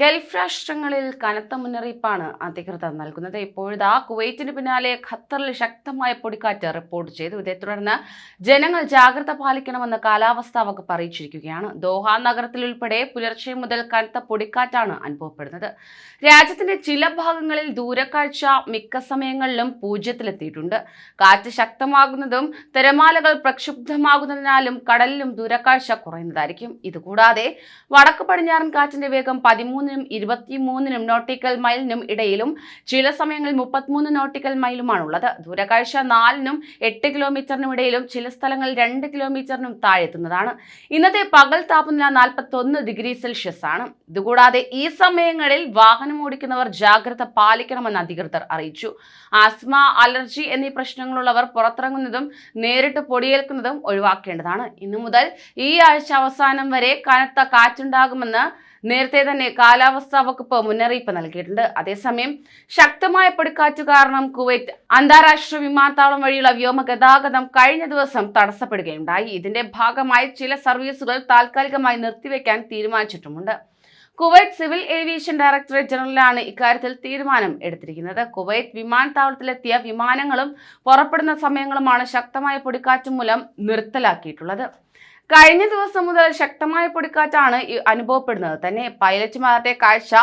Gulf രാഷ്ട്രങ്ങളിൽ കനത്ത മുന്നറിയിപ്പാണ് അധികൃതർ നൽകുന്നത്. ഇപ്പോഴിതാ കുവൈറ്റിന് പിന്നാലെ ഖത്തറിൽ ശക്തമായ പൊടിക്കാറ്റ് റിപ്പോർട്ട് ചെയ്തു. ഇതേ തുടർന്ന് ജനങ്ങൾ ജാഗ്രത പാലിക്കണമെന്ന് കാലാവസ്ഥാ വകുപ്പ് അറിയിച്ചിരിക്കുകയാണ്. ദോഹ നഗരത്തിലുൾപ്പെടെ പുലർച്ചെ മുതൽ കനത്ത പൊടിക്കാറ്റാണ് അനുഭവപ്പെടുന്നത്. രാജ്യത്തിന്റെ ചില ഭാഗങ്ങളിൽ ദൂരക്കാഴ്ച മിക്ക സമയങ്ങളിലും പൂജ്യത്തിലെത്തിയിട്ടുണ്ട്. കാറ്റ് ശക്തമാകുന്നതും തിരമാലകൾ പ്രക്ഷുബ്ധമാകുന്നതിനാലും കടലിലും ദൂരക്കാഴ്ച കുറയുന്നതായിരിക്കും. ഇതുകൂടാതെ വടക്ക് പടിഞ്ഞാറൻ കാറ്റിന്റെ വേഗം പതിമൂന്നിനും ഇരുപത്തിമൂന്നിനും നോട്ടിക്കൽ മൈലിനും ഇടയിലും ചില സമയങ്ങളിൽ മുപ്പത്തിമൂന്ന് നോട്ടിക്കൽ മൈലുമാണുള്ളത് ദൂരക്കാഴ്ച നാലിനും എട്ട് കിലോമീറ്ററിനും ഇടയിലും ചില സ്ഥലങ്ങളിൽ രണ്ട് കിലോമീറ്ററിനും താഴെത്തുന്നതാണ്. ഇന്നത്തെ പകൽ താപനില നാൽപ്പത്തൊന്ന് ഡിഗ്രി സെൽഷ്യസ് ആണ്. ഇതുകൂടാതെ ഈ സമയങ്ങളിൽ വാഹനം ഓടിക്കുന്നവർ ജാഗ്രത പാലിക്കണമെന്ന് അധികൃതർ അറിയിച്ചു. ആസ്മ അലർജി എന്നീ പ്രശ്നങ്ങളുള്ളവർ പുറത്തിറങ്ങുന്നതും നേരിട്ട് പൊടിയേൽക്കുന്നതും ഒഴിവാക്കേണ്ടതാണ്. ഇന്നു മുതൽ ഈ ആഴ്ച അവസാനം വരെ കനത്ത കാറ്റുണ്ടാകുമെന്ന് നേരത്തെ തന്നെ കാലാവസ്ഥാ വകുപ്പ് മുന്നറിയിപ്പ് നൽകിയിട്ടുണ്ട്. അതേസമയം ശക്തമായ പൊടിക്കാറ്റ് കാരണം കുവൈറ്റ് അന്താരാഷ്ട്ര വിമാനത്താവളം വഴിയുള്ള വ്യോമ ഗതാഗതം കഴിഞ്ഞ ദിവസം തടസ്സപ്പെടുകയുണ്ടായി. ഇതിന്റെ ഭാഗമായി ചില സർവീസുകൾ താൽക്കാലികമായി നിർത്തിവെക്കാൻ തീരുമാനിച്ചിട്ടുമുണ്ട്. കുവൈറ്റ് സിവിൽ ഏവിയേഷൻ ഡയറക്ടറേറ്റ് ജനറലാണ് ഇക്കാര്യത്തിൽ തീരുമാനം എടുത്തിരിക്കുന്നത്. കുവൈറ്റ് വിമാനത്താവളത്തിലെത്തിയ വിമാനങ്ങളും പുറപ്പെടുന്ന സമയങ്ങളുമാണ് ശക്തമായ പൊടിക്കാറ്റ് മൂലം നിർത്തലാക്കിയിട്ടുള്ളത്. കഴിഞ്ഞ ദിവസം മുതൽ ശക്തമായ പൊടിക്കാറ്റാണ് അനുഭവപ്പെടുന്നത്. തന്നെ പൈലറ്റുമാരുടെ കാഴ്ച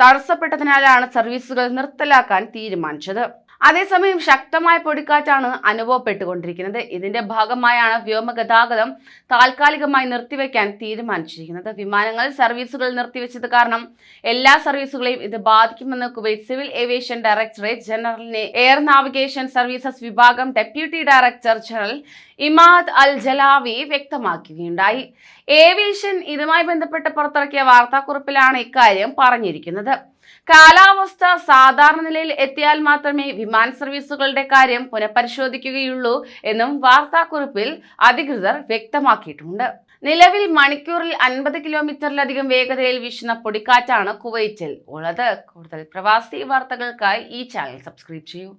തടസ്സപ്പെട്ടതിനാലാണ് സർവീസുകൾ നിർത്തലാക്കാൻ തീരുമാനിച്ചത്. അതേസമയം ശക്തമായ പൊടിക്കാറ്റാണ് അനുഭവപ്പെട്ടുകൊണ്ടിരിക്കുന്നത്. ഇതിന്റെ ഭാഗമായാണ് വ്യോമഗതാഗതം താൽക്കാലികമായി നിർത്തിവെക്കാൻ തീരുമാനിച്ചിരിക്കുന്നത്. വിമാനങ്ങൾ സർവീസുകൾ നിർത്തിവെച്ചത് കാരണം എല്ലാ സർവീസുകളെയും ഇത് ബാധിക്കുമെന്ന് കുവൈറ്റ് സിവിൽ ഏവിയേഷൻ ഡയറക്ടറേറ്റ് ജനറലിനെ എയർ നാവിഗേഷൻ സർവീസസ് വിഭാഗം deputy director general Imad al Jalawi വ്യക്തമാക്കുകയുണ്ടായി. Aviation ഇതുമായി ബന്ധപ്പെട്ട് പുറത്തിറക്കിയ വാർത്താക്കുറിപ്പിലാണ് ഇക്കാര്യം പറഞ്ഞിരിക്കുന്നത്. കാലാവസ്ഥ സാധാരണ നിലയിൽ എത്തിയാൽ മാത്രമേ വിമാന സർവീസുകളുടെ കാര്യം പുനഃപരിശോധിക്കുകയുള്ളൂ എന്നും വാർത്താക്കുറിപ്പിൽ അധികൃതർ വ്യക്തമാക്കിയിട്ടുണ്ട്. നിലവിൽ മണിക്കൂറിൽ അൻപത് കിലോമീറ്ററിലധികം വേഗതയിൽ വീശുന്ന പൊടിക്കാറ്റാണ് കുവൈറ്റിൽ ഉള്ളത്. കൂടുതൽ പ്രവാസി വാർത്തകൾക്കായി ഈ ചാനൽ സബ്സ്ക്രൈബ് ചെയ്യൂ.